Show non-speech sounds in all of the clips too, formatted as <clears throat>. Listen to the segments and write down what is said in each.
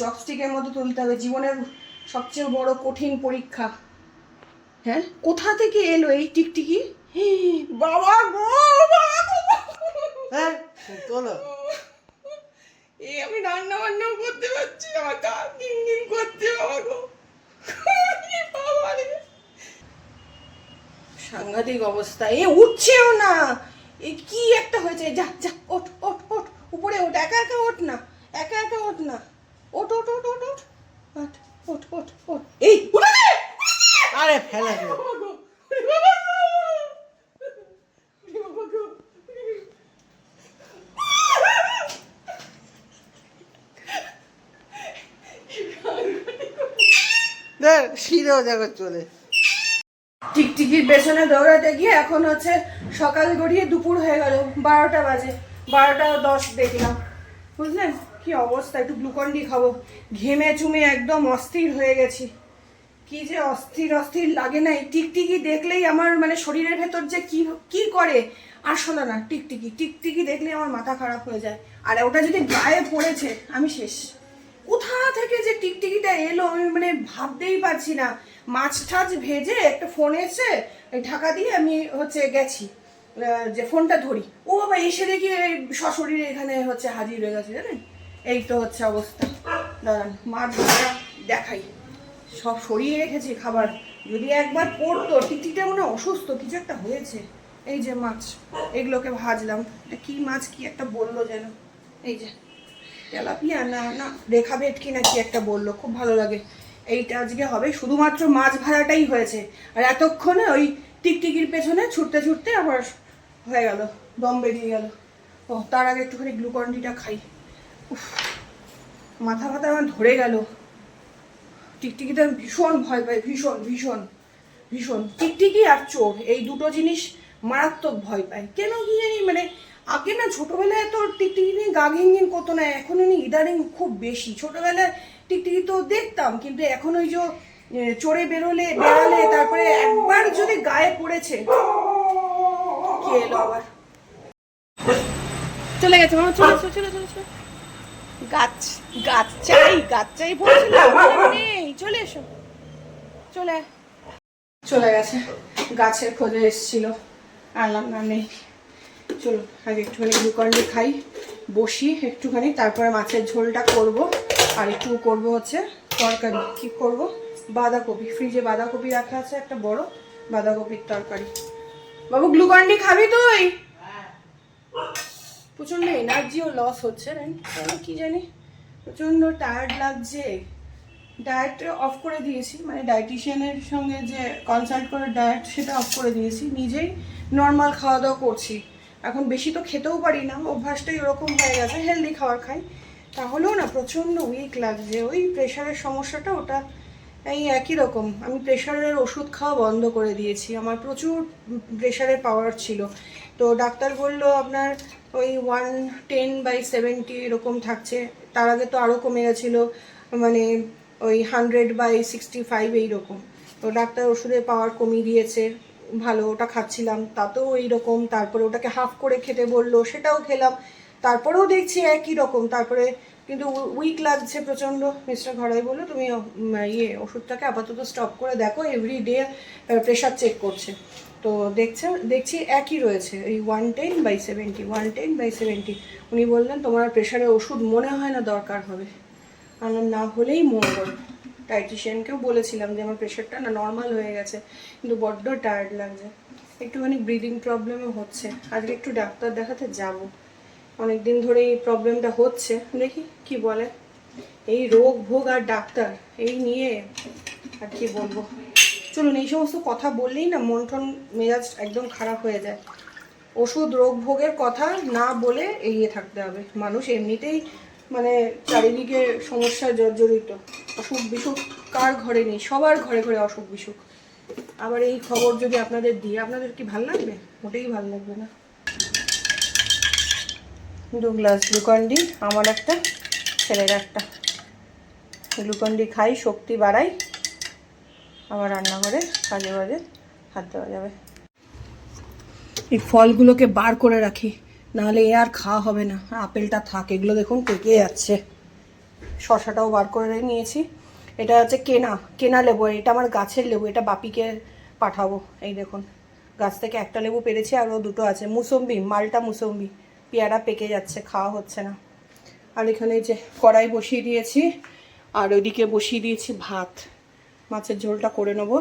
চপস্টিকের মতো তুলতে হবে। জীবনের সবচেয়ে বড় কঠিন পরীক্ষা। হ্যাঁ? কোথা থেকে এলো এই টিকটিকি? বাবা গো হ্যাঁ তোলো। এই আমি রান্না বান্নাও করতে পারছি আমার গো এ বাবা রে। সাংঘাতিক অবস্থা। এ উঠছেও না। এ কি একটা হয়েছে? যা যা ওঠ ওঠ ওঠ। উপরে ওঠ। একা একা ওঠ না। একা একা ওঠ না। ওঠ ওঠ ওঠ ওঠ ওঠ। ওঠ ওঠ ওঠ ওঠ। এই উঠে দে! আরে ফেলে দে। চলে। টিকটিকির পেছনে দৌড়াতে গিয়ে এখন হচ্ছে সকাল গড়িয়ে দুপুর হয়ে গেল বারোটা বাজে। বারোটা দশ দেখলাম। বুঝলেন? কি অবস্থা? একটু গ্লুকন ডি খাব। ঘেমে চুমে একদম অস্থির হয়ে গেছি। কি যে অস্থির অস্থির লাগে না। এই টিকটিকি দেখলেই আমার মানে শরীরের ভেতর যে কি কি করে আসলে না, টিকটিকি টিকটিকি দেখলেই আমার মাথা খারাপ হয়ে যায়। আর ওটা যদি গায়ে পড়েছে, আমি শেষ। কোথা থেকে যে টিকটিকিটা এলো, আমি মানে ভাবতেই পারছি না। মাছ টাছ ভেজে একটা ফোন এসে ঢাকা দিয়ে আমি হচ্ছে গেছি। যে ফোনটা ধরি। ও বাবা, এসে দেখি এই সশরীরে এখানে হচ্ছে হাজির হয়ে গেছে, জানেন? এই তো হচ্ছে অবস্থা। দাঁড়ান মাছ ভাজা দেখাই। সব সরিয়ে রেখেছি খাবার। যদি একবার পড়তো টিকটিকটা মনে অসুস্থ কিছু একটা হয়েছে। এই যে মাছ, এগুলোকে ভাজলাম। এটা কি মাছ, কি একটা বলল যেন। এই যে, তেলাপিয়া না না, রেখা ভেটকি না কি একটা বলল, খুব ভালো লাগে। এইটা আজকে হবে। শুধুমাত্র মাছ ভাড়াটাই হয়েছে। আর এতক্ষণে ওই টিকটিকির পেছনে ছুটতে ছুটতে আবার হয়ে গেল, দম বেরিয়ে গেল। ও, তার আগে একটুখানি গ্লুকন ডিটা খাই। মাথা ফাথা আমার ধরে গেল। টিকটিকিতে আমি ভীষণ ভয় পাই, ভীষণ ভীষণ ভীষণ। টিকটিকি আর চোর, এই দুটো জিনিস মারাত্মক ভয় পাই কেন কি জানি মানে আগে না ছোটবেলায় তো টিকটিকি নিয়ে গা ঘিন করতো না, এখন উনি ইদানিং খুব বেশি। ছোটবেলায় টিকটিকি তো দেখতাম, কিন্তু এখন ওই যে চড়ে বেরোলে, বেড়ালে, তারপরে একবার যদি গায়ে পড়েছে, কি এলো আবার? চলে গেছে মামা, চলে চলে চলে চলে গাছ গাছ চাই গাছ চাই বলছিলাম নেই চলে এসো। চলে। চলে গেছে। গাছের খোঁজে এসেছিল। আনলাম না নেই। চলো আগে একটুখানি গ্লুকন্ডি খাই বসি একটুখানি তারপরে মাছের ঝোলটা করব। আর একটু করব হচ্ছে তরকারি। কি করব? বাঁধাকপি। ফ্রিজে বাঁধাকপি রাখা আছে একটা বড় বাঁধাকপির তরকারি। বাবু গ্লুকন্ডি খাবি তুই? প্রচণ্ড এনার্জিও লস হচ্ছে কেন কি জানি? প্রচণ্ড টায়ার্ড লাগছে। ডায়েট অফ করে দিয়েছি মানে ডায়েটিশিয়ানের সঙ্গে যে কনসাল্ট করে ডায়েট সেটা অফ করে দিয়েছি। নিজেই নর্মাল খাওয়া দাওয়া করছি। এখন বেশি তো খেতেও পারি না, অভ্যাসটাই ওরকম হয়ে গেছে হেলদি খাবার খাই। তাহলেও না, প্রচণ্ড উইক লাগছে। ওই প্রেশারের সমস্যাটা, ওটা এই একই রকম। আমি প্রেশারের ওষুধ খাওয়া বন্ধ করে দিয়েছি। আমার প্রচুর প্রেশারের পাওয়ার ছিল। তো ডাক্তার বলল, আপনার ওই ওয়ান টেন বাই সেভেন্টি এরকম থাকছে। তার আগে তো আরও কমে গেছিল মানে ওই হান্ড্রেড বাই সিক্সটি ফাইভ এইরকম। তো ডাক্তার ওষুধের পাওয়ার কমিয়ে দিয়েছে, ভালো ওটা খাচ্ছিলাম, তাতেও এইরকম। তারপরে ওটাকে হাফ করে খেতে বলল, সেটাও খেলাম। তারপরেও দেখছি একই রকম। তারপরে কিন্তু উইক লাগছে প্রচণ্ড। মিস্টার ঘরাই বলল, তুমি ইয়ে ওষুধটাকে আপাতত স্টপ করে দেখো। এভরি ডে প্রেশার চেক করছে। তো দেখছে, দেখছি একই রয়েছে, এই one ten by seventy one ten by seventy উনি বললেন, তোমার প্রেশারে ওষুধ মনে হয় না দরকার হবে। আমার না হলেই মঙ্গল। ডায়েটিশিয়ানকেও বলেছিলাম যে, আমার প্রেশারটা না নর্মাল হয়ে গেছে, কিন্তু বড্ড টায়ার্ড লাগছে। একটুখানি ব্রিদিং প্রবলেমও হচ্ছে। আজকে একটু ডাক্তার দেখাতে যাব। অনেক দিন ধরে এই প্রবলেমটা হচ্ছে। দেখি কি বলে। এই রোগ ভোগ আর ডাক্তার, এই নিয়ে আর কি বলব? চলুন, এই সমস্ত কথা বললেই না মন টন মেজাজ একদম খারাপ হয়ে যায়। ওষুধ রোগ ভোগের কথা না বলে এগিয়ে থাকতে হবে। মানুষ এমনিতেই মানে চারিদিকে সমস্যায় জর্জরিত। অসুখ বিসুখ কার ঘরে নেই? সবার ঘরে ঘরে অসুখ বিসুখ। আবার এই খবর যদি আপনাদের দিই আপনাদের কি ভালো লাগবে? মোটেই ভালো লাগবে না। দু গ্লাস গ্লুকন্ডি, আমার একটা, ছেলের একটা। গ্লুকন্ডি খাই, শক্তি বাড়াই আবার রান্নাঘরে কাজে বাজে, হাত দেওয়া যাবে। এই ফলগুলোকে বার করে রাখি, নাহলে এ আর খাওয়া হবে না। আপেলটা থাক, এগুলো দেখুন পেকে যাচ্ছে। শশাটাও বার করে নিয়েছি। এটা হচ্ছে কেনা কেনা লেবু, এটা আমার গাছের লেবু, এটা বাপিকে পাঠাবো। এই দেখুন, গাছ থেকে একটা লেবু পেরেছি, আরও দুটো আছে। মুসম্বি, মালটা মুসম্বি, পেয়ারা পেকে যাচ্ছে, খাওয়া হচ্ছে না। আর এখানে যে কড়াই বসিয়ে দিয়েছি, আর ওইদিকে বসিয়ে দিয়েছি ভাত। মাছের ঝোলটা করে নেব।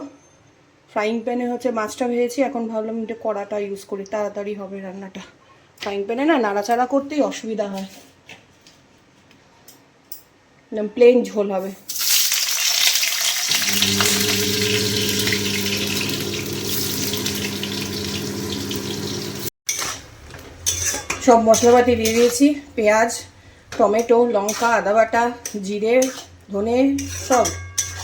ফ্রাইং প্যানে হচ্ছে মাছটা ভেজেছি, এখন ভাবলাম এটা কড়াটা ইউজ করি, তাড়াতাড়ি হবে রান্নাটা। ফ্রাইং প্যানে না নাড়াচাড়া করতেই অসুবিধা হয়। প্লেন ঝোল হবে। সব মশলাপাতি দিয়ে দিয়েছি, পেঁয়াজ, টমেটো, লঙ্কা, আদা বাটা, জিরে, ধনে, সব।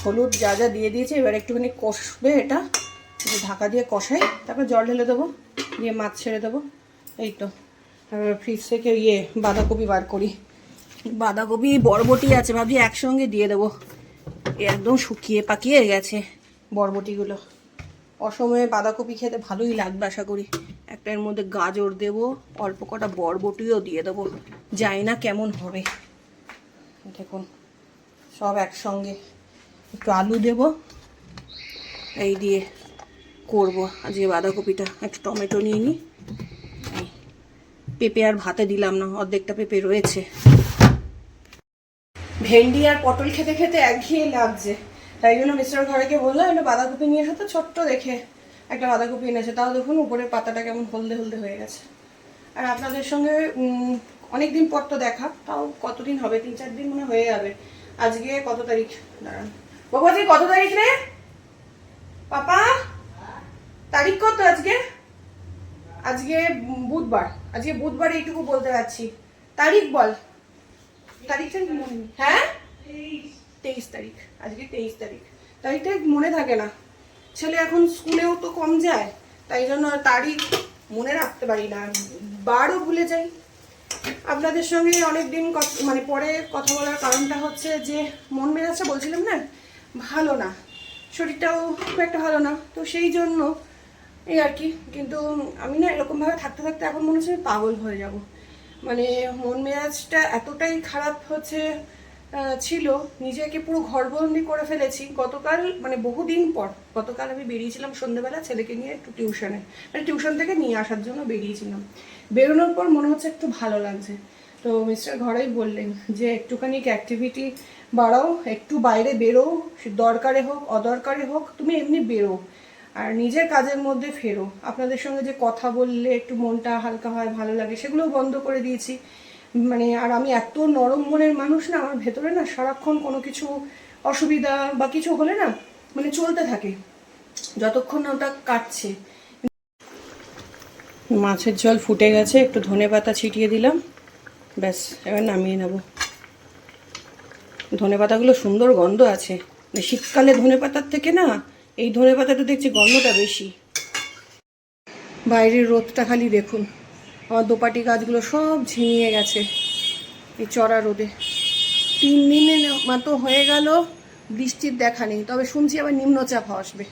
হলুদ যা যা দিয়ে দিয়েছি, এবার একটুখানি কষবে এটা। ঢাকা দিয়ে কষাই, তারপর জল ঢেলে দেবো, দিয়ে মাছ ছেড়ে দেবো। এই তো, তারপর ফ্রিজ থেকে ইয়ে বাঁধাকপি বার করি। বাঁধাকপি, বরবটি আছে, ভাবছি একসঙ্গে দিয়ে দেবো। একদম শুকিয়ে পাকিয়ে গেছে বরবটিগুলো। অসময়ে বাঁধাকপি খেতে ভালোই লাগবে, আশা করি। একটা এর মধ্যে গাজর দেবো, অল্প কটা বরবটিও দিয়ে দেবো। জানি না কেমন হবে। দেখুন, সব একসঙ্গে। একটু আলু দেব। এই দিয়ে করব। আজকে বাঁধাকপিটা। একটু টমেটো নিয়ে নিই পেঁপে আর ভাতে দিলাম না, অর্ধেকটা পেঁপে রয়েছে। ভেন্ডি আর পটল খেতে খেতে একঘেয়ে লাগছে। তাই জন্য মিস্টার ঘরেকে বললাম, একটা বাঁধাকপি নিয়ে এসো তো, ছোট্ট দেখে একটা বাঁধাকপি এনেছে। তাও দেখুন, উপরের পাতাটা কেমন হলদে হলদে হয়ে গেছে। আর আপনাদের সঙ্গে অনেক দিন পর তো দেখা। তাও কতদিন হবে? তিন চার দিন মনে হয়ে যাবে। আজকে কত তারিখ? দাঁড়ান। বাবাজি কত তারিখ রে? পাপা? তারিখ কত আজকে? আজকে বুধবার। আজকে বুধবার এইটুকু বলতে পারছি তারিখ বল। তারিখটা মনে হ্যাঁ? তেইশ তারিখ। আজকে তেইশ তারিখ। তারিখটা মনে থাকে না। ছেলে এখন স্কুলেও তো কম যায়। তাই জন্য তারিখ মনে রাখতে পারি না। বারও ভুলে যাই। আপনাদের সঙ্গে অনেক দিন মানে পরে কথা বলার কারণটা হচ্ছে যে মন মেজাজটা বলছিলাম না? ভালো না। শরীরটাও খুব একটা ভালো না। তো সেই জন্য এই আর কি। কিন্তু আমি না এরকমভাবে থাকতে থাকতে এখন মনে হচ্ছে পাগল হয়ে যাব। মানে মন মেজাজটা এতটাই খারাপ হচ্ছে ছিল। নিজেকে পুরো ঘরবন্দি করে ফেলেছি। গতকাল মানে বহুদিন পর, গতকাল আমি বেরিয়েছিলাম সন্ধ্যেবেলা ছেলেকে নিয়ে একটু টিউশনে। মানে টিউশন থেকে নিয়ে আসার জন্য বেরিয়েছিলাম। বেরোনোর পর মনে হচ্ছে একটু ভালো লাগছে। তো মিস্টার ঘরেই বললেন যে, একটুখানি অ্যাক্টিভিটি বাড়াও, একটু বাইরে বেরো দরকারে হোক, অদরকারে হোক, তুমি এমনি বেরো। আর নিজের কাজের মধ্যে ফেরো। আপনাদের সঙ্গে যে কথা বললে, একটু মনটা হালকা হয়, ভালো লাগে, সেগুলোও বন্ধ করে দিয়েছি। মানে আর আমি এত নরম মনের মানুষ না, আমার ভেতরে না সারাক্ষণ কোনো কিছু অসুবিধা বা কিছু হলে না মানে চলতে থাকে। যতক্ষণ না ওটা কাটছে। মাছের জল ফুটে গেছে, একটু ধনে পাতা ছিটিয়ে দিলাম। ব্যাস, এবার নামিয়ে নেব। ধনে পাতাগুলো সুন্দর গন্ধ আছে। শীতকালে ধনে পাতার থেকে না, এই ধনে পাতাটা দেখছি গন্ধটা বেশি। বাইরের রোদটা খালি দেখুন। আমার দোপাটি গাছগুলো সব ঝিমিয়ে গেছে এই চড়া রোদে। তিন দিনের মতো হয়ে গেল, বৃষ্টির দেখা নেই। তবে শুনছি আবার নিম্নচাপ আসবে।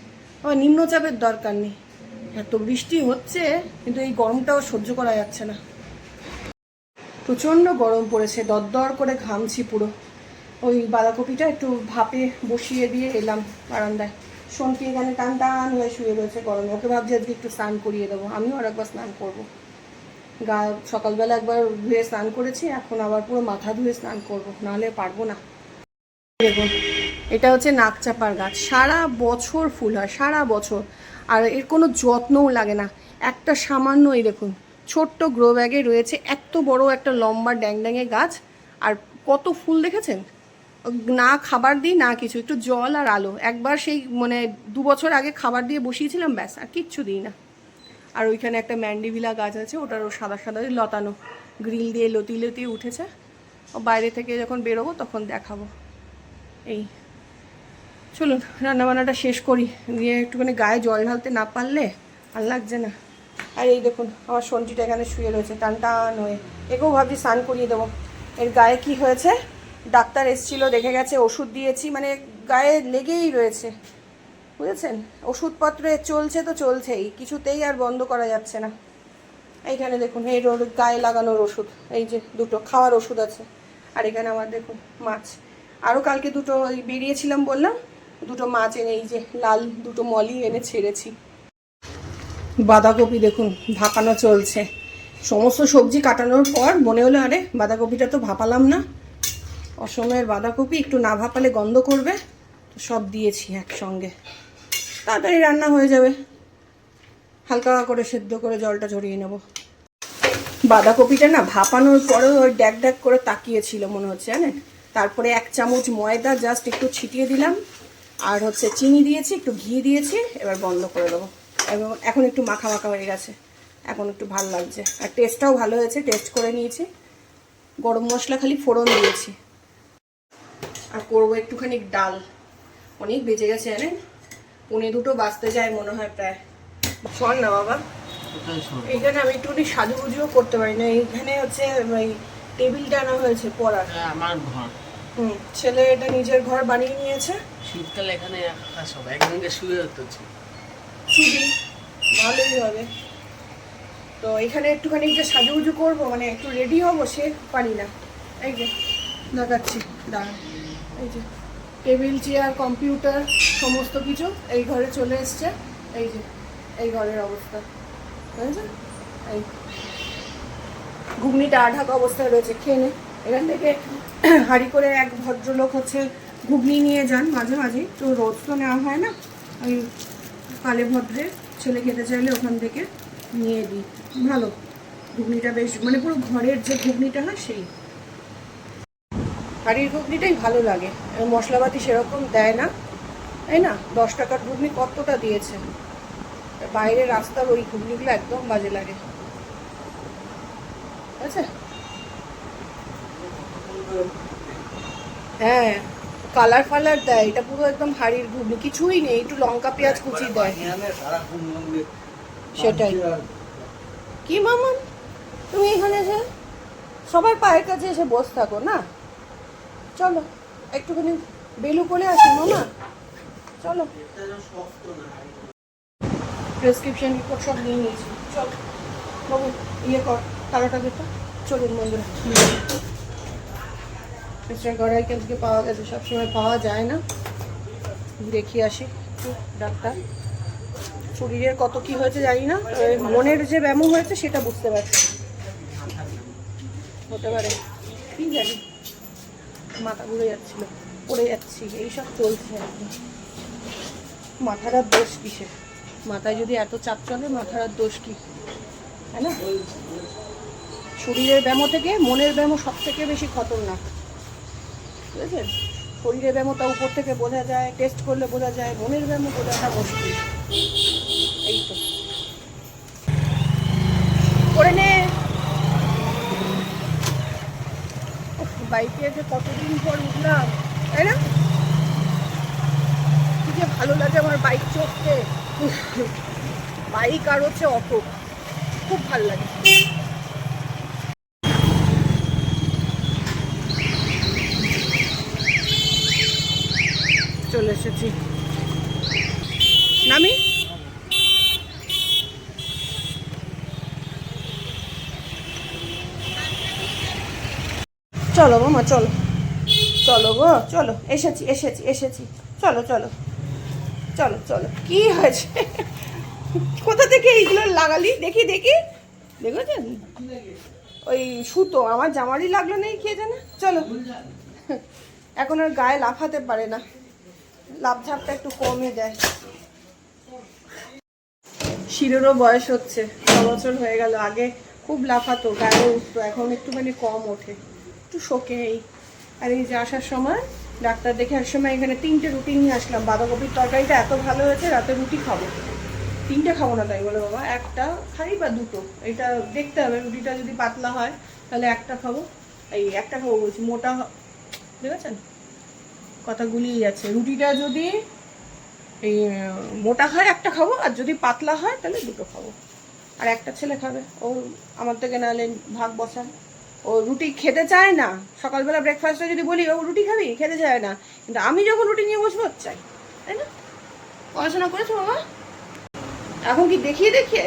আবার নিম্নচাপের দরকার নেই। এত বৃষ্টি হচ্ছে, কিন্তু এই গরমটাও সহ্য করা যাচ্ছে না। প্রচণ্ড গরম পড়েছে, দরদর করে ঘামছি পুরো। ওই বাঁধাকপিটা একটু ভাপে বসিয়ে দিয়ে এলাম বারান্দায়। শোনকি এখানে টান টান হয়ে শুয়ে রয়েছে গরমে। ওকে ভাবছি আজকে একটু স্নান করিয়ে দেবো। আমিও আর একবার স্নান করব। গা সকালবেলা একবার ধুয়ে স্নান করেছি, এখন আবার পুরো মাথা ধুয়ে স্নান করব। নাহলে পারব না। দেখুন, এটা হচ্ছে নাকচাপার গাছ। সারা বছর ফুল হয়, সারা বছর। আর এর কোনো যত্নও লাগে না। একটা সামান্য এই দেখুন, ছোট্ট গ্রো ব্যাগে রয়েছে এত বড় একটা লম্বা ড্যাংড্যাঙে গাছ। আর কত ফুল দেখেছেন? না খাবার দিই, না কিছু। একটু জল আর আলো। একবার সেই মানে দু বছর আগে খাবার দিয়ে বসিয়েছিলাম, ব্যাস, আর কিচ্ছু দিই না। আর ওইখানে একটা ম্যান্ডিভিলা গাছ আছে, ওটারও সাদা সাদা লতানো। গ্রিল দিয়ে লতি লতি উঠেছে। ও বাইরে থেকে যখন বেরোবো, তখন দেখাবো। এই। চলুন, রান্নাবান্নাটা শেষ করি। দিয়ে একটুখানি গায়ে জল ঢালতে না পারলে আর লাগছে না। আর এই দেখুন, আমার সঞ্চিটা এখানে শুয়ে রয়েছে টান টান হয়ে। একেও ভাবছি স্নান করিয়ে দেবো। এর গায়ে কি হয়েছে? ডাক্তার এসছিল, দেখে গেছে, ওষুধ দিয়েছি মানে গায়ে লেগেই রয়েছে। বুঝেছেন? ওষুধপত্রে চলছে তো চলছেই, কিছুতেই আর বন্ধ করা যাচ্ছে না। এইখানে দেখুন, এই গায়ে লাগানোর ওষুধ, এই যে দুটো, খাওয়ার ওষুধ আছে। আর এখানে আমার দেখুন, মাছ। আরও কালকে দুটো ওই বেরিয়েছিলাম বললাম, দুটো মাছ এনে, এই যে লাল দুটো মলি এনে ছেড়েছি। বাঁধাকপি দেখুন, ভাপানো চলছে। সমস্ত সবজি কাটানোর পর মনে হলো, আরে বাঁধাকপিটা তো ভাপালাম না। অসময়ের বাঁধাকপি একটু না ভাপালে গন্ধ করবে, তো সব দিয়েছি একসঙ্গে। তাড়াতাড়ি রান্না হয়ে যাবে। হালকা করে সেদ্ধ করে জলটা ঝরিয়ে নেব। বাঁধাকপিটা না ভাপানোর পরেও ওই ড্যাক ড্যাক করে তাকিয়েছিল মনে হচ্ছে, জানেন? তারপরে এক চামচ ময়দা জাস্ট একটু ছিটিয়ে দিলাম, আর হচ্ছে চিনি দিয়েছি, একটু ঘি দিয়েছি, এবার বন্ধ করে দেবো। এবং এখন একটু মাখা মাখা হয়ে গেছে। এখন একটু ভালো লাগছে। আর টেস্টটাও ভালো হয়েছে টেস্ট করে নিয়েছি। গরম মশলা খালি ফোড়ন দিয়েছি। আর করব একটুখানি ডাল। অনেক বেঁচে গেছে জানেন? পনে দুটো বাঁচতে যায় মনে হয় প্রায়। শোন না বাবা। এইখানে আমি একটুখানি সাজুগুজুও করতে পারি না। এইখানে হচ্ছে ওই টেবিলটা আনা হয়েছে পড়ার। এটা আমার ঘর। হুম ছেলে এটা নিজের ঘর বানিয়ে নিয়েছে। শীতকালে এখানে সব একসঙ্গে শুয়ে হতেছে ছুটি ভালোই হবে। তো এখানে একটুখানি যে সাজুগুজু করব মানে একটু রেডি হব সে পারি না। এই যে দেখাচ্ছি দাঁড়ান। এই যে, টেবিল, চেয়ার, কম্পিউটার, সমস্ত কিছু এই ঘরে চলে এসছে। এই যে, এই ঘরের অবস্থা। এই। ঘুগনিটা আঢাক অবস্থায় রয়েছে, খেয়ে নে। এখান থেকে <clears throat> হাঁড়ি করে এক ভদ্রলোক হচ্ছে ঘুগনি নিয়ে যান মাঝে মাঝে। তো রোজ তো নেওয়া হয় না। ওই কালে ভদ্রে ছেলে খেতে চাইলে ওখান থেকে নিয়ে দিই। ভালো। ঘুগনিটা বেশ মানে পুরো ঘরের যে ঘুগনিটা হয় সেই। হাঁড়ির ঘুগনিটাই ভালো লাগে। মশলাপাতি সেরকম দেয় না। তাই না? দশ টাকার ঘুগনি কতটা দিয়েছে? বাইরে রাস্তার ওই ঘুগনিগুলো একদম বাজে লাগে। আছে? হ্যাঁ কালার ফালার দেয়। এটা পুরো একদম হাড়ির ঘুগনি। কিছুই নেই, একটু লঙ্কা, পেঁয়াজ, কুচি দেয়। সেটাই। কি মামা? তুমি এখানে এসে সবার পায়ের কাছে এসে বসে থাকো, না? চলো, একটুখানি বেলু করে আসি, মামা। চলো। প্রেসক্রিপশন রিপোর্ট সব নিয়ে নিয়েছি। চল, বাবু ইয়ে কর তালাটা দেখো চলুন, বন্ধুরা। মিস্টার গড়াইকে আজকে পাওয়া গেছে, সবসময় পাওয়া যায় না। দেখি আসি ডাক্তার। শরীরের কত কি হয়েছে জানি না মনের যে ব্যামো হয়েছে সেটা বুঝতে পারছি। হতে পারে। কি জানি। মাথা ঘুরে যাচ্ছিল, পড়ে যাচ্ছি, এইসব চলছে আর কি। মাথার আর দোষ কিসের? মাথায় যদি এত চাপ চলে, মাথার আর দোষ কি? তাই না? শরীরের ব্যামো থেকে মনের ব্যামো সব থেকে বেশি খতরনাক। বুঝেছেন? শরীরের ব্যামোটা উপর থেকে বোঝা যায় টেস্ট করলে বোঝা যায়, মনের ব্যামো বোঝাটা মুশকিল। এই তো। করে নে! বাইকে যে কতদিন পর উঠলাম, তাই না? কি যে ভালো লাগে আমার বাইক চড়তে। বাইক আর হচ্ছে অটো, খুব ভালো লাগে। চলে এসেছি। নামি? চলো মামা, চলো। চলো গো, চলো, এসেছি এসেছি এসেছি। চলো চলো চলো চলো। কি হয়েছে? কোথা থেকে এইগুলো লাগালি? দেখি দেখি। দেখেছেন? ওই সুতো, আমার জামারই লাগল নেই, কে জানে? চলো। এখন আর গায়ে লাফাতে পারে না। লাভ ঝাপটা একটু কমে দেয়। শিরেরও বয়স হচ্ছে, ছ বছর হয়ে গেল। আগে খুব লাফাতো, গায়ে উঠতো, এখন একটুখানি কম ওঠে। একটু শোকে এই আর এই যে আসার সময়, ডাক্তার দেখে আসার সময় এখানে তিনটে রুটি নিয়ে আসলাম, বাঁধাকপির তরকারিটা এত ভালো হয়েছে, রাতে রুটি খাব। তিনটে খাব না তাই বলে বাবা, একটা খাই বা দুটো। এটা দেখতে হবে, রুটিটা যদি পাতলা হয়, তাহলে একটা খাব। এই একটা খাব বলছি, মোটা দেখেছেন? কথা গুলিয়ে যাচ্ছে। রুটিটা যদি এই, মোটা হয়, একটা খাব, আর যদি পাতলা হয়, তাহলে দুটো খাব। আর একটা ছেলে খাবে। ও আমার থেকে নাহলে ভাগ বসান ও রুটি খেতে চায় না সকালবেলা ব্রেকফাস্টে যদি বলি ও রুটি খাবি? খেতে চায় না। কিন্তু আমি যখন রুটি নিয়ে বসবো চাই তাই না? পড়াশোনা করেছ বাবা? এখন কি দেখিয়ে দেখিয়ে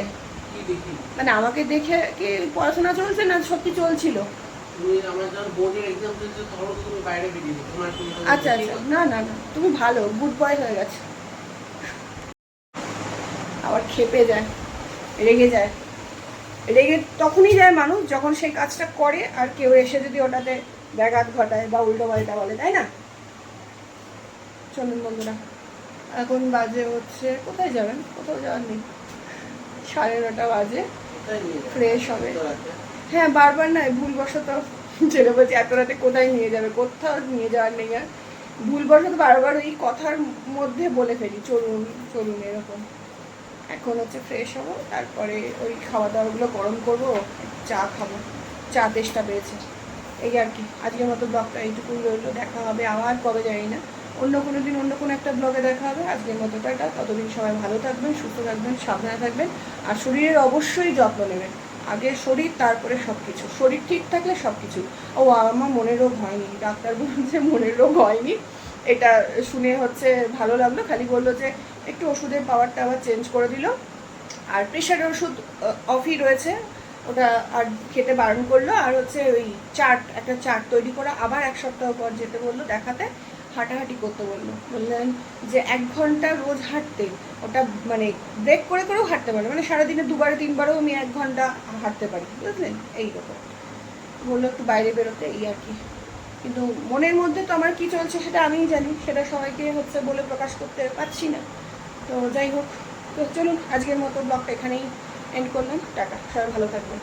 মানে আমাকে দেখে কি পড়াশোনা চলছে না সত্যি চলছিল? আচ্ছা আচ্ছা। না না না। তুমি ভালো গুড বয় হয়ে গেছে। আবার খেপে যায় রেগে যায়। রেগে তখনই যায় মানুষ যখন সেই কাজটা করে আর কেউ এসে যদি ওটাতে ব্যাঘাত ঘটায় বা উল্টো পাল্টা বলে তাই না? চলুন বন্ধুরা এখন বাজে হচ্ছে কোথায় যাবেন? কোথাও যাওয়ার নেই। সাড়ে নটা বাজে? ফ্রেশ হবে। হ্যাঁ বারবার নয় ভুলবশত ছেলে বলছে এত রাতে কোথায় নিয়ে যাবে? কোথাও নিয়ে যাওয়ার নেই আর। ভুলবশত বারবার ওই কথার মধ্যে বলে ফেলি চলুন চলুন এরকম। এখন হচ্ছে ফ্রেশ হব, তারপরে ওই খাওয়া দাওয়াগুলো গরম করব, চা খাব, চা তেষ্টা পেয়েছে। এই আর কি, আজকের মতো ব্লগটা এইটুকুই রইল, দেখা হবে আবার, কবে জানি না। অন্য কোনো দিন অন্য কোনো একটা ব্লগে দেখা হবে। আজকের মতো টাটা, ততদিন সবাই ভালো থাকবেন, সুস্থ থাকবেন, সাবধানে থাকবেন, আর শরীরের অবশ্যই যত্ন নেবেন। আগে শরীর, তারপরে সব কিছু শরীর ঠিক থাকলে সব কিছু ও, আমার মনের রোগ হয়নি, ডাক্তার বলছে মনের রোগ হয়নি। এটা শুনে হচ্ছে ভালো লাগল, খালি বলল যে একটু ওষুধের পাওয়ারটা আবার চেঞ্জ করে দিল। আর প্রেশারের ওষুধ অফই রয়েছে, ওটা আর খেতে বারণ করল। আর হচ্ছে ওই চার্ট একটা চার্ট তৈরি করে, আবার এক সপ্তাহ পর যেতে বলল দেখাতে, হাঁটাহাঁটি করতে বলল। বললেন যে এক ঘণ্টা রোজ হাঁটতে, ওটা মানে ব্রেক করে করেও হাঁটতে পারে মানে সারাদিনে দুবার, তিনবারও আমি এক ঘণ্টা হাঁটতে পারি, বুঝলেন? এই রকম বলল একটু বাইরে বেরোতে, এই আর কি। কিন্তু মনের মধ্যে তো আমার কি চলছে সেটা আমিই জানি, সেটা সবাইকে হচ্ছে বলে প্রকাশ করতে পারছি না। তো যাই হোক, তো চলুন, আজকের মতো ব্লগটা এখানেই এন্ড করলাম। টাকা সবাই ভালো থাকবেন।